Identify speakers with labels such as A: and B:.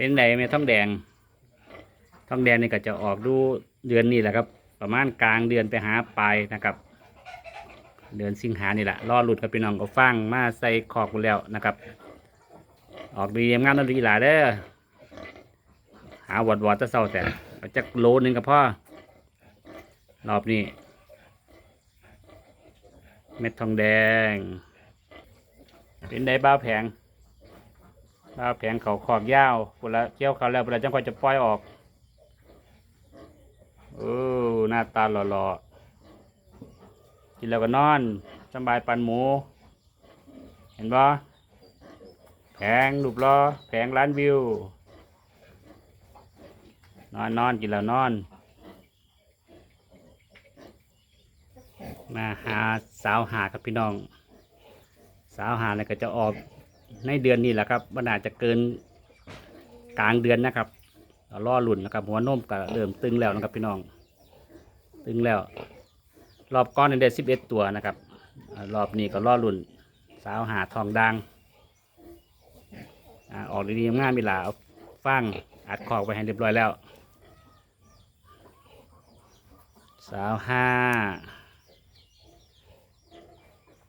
A: เป็นไดแม่ท้องแดงท้องแดงนี่ก็จะออกดูเดือนนี้แหละครับ ประมาณกลางเดือนไปหาปลายนะครับ เดือนสิงหานี่แหละรอหลุดครับพี่น้องก็ฟังมาใส่ขอกหมดแล้วนะครับ ออกดีงามนั่นดีหลายเด้อหาวอดวอดๆแตะเศร้าแต่จักโลหนึงกับพ่อรอบนี้เม็ดทองแดง เป็นได้บ้าแผง บ้าวแผงเขาขอกยาวเวลาเกี่ยวเขาแล้วเวลาจังค่อยจะปล่อยออกโอ้หน้าตาหล่อๆกินแล้วก็นอนสบายปันหมู เห็นบ่แผงรูปล้อแผงล้านวิว นอนนอนกินแล้วนอน มาหาสาวหาครับพี่น้อง สาวหาเนี่ยก็จะออก ในเดือนนี้แหละครับมันอาจจะเกินกลางเดือนนะครับล่อหลุ่นนะครับ หัวนมก็เริ่มตึงแล้วนะครับพี่น้อง ตึงแล้ว รอบก้อนได้สิบเอ็ดตัวนะครับ รอบนี้ก็ล่อหลุ่นสาวหาทองดังออกดีๆงามมีหลาฟังอัดขอกไปให้เรียบร้อยแล้ว สาวห้า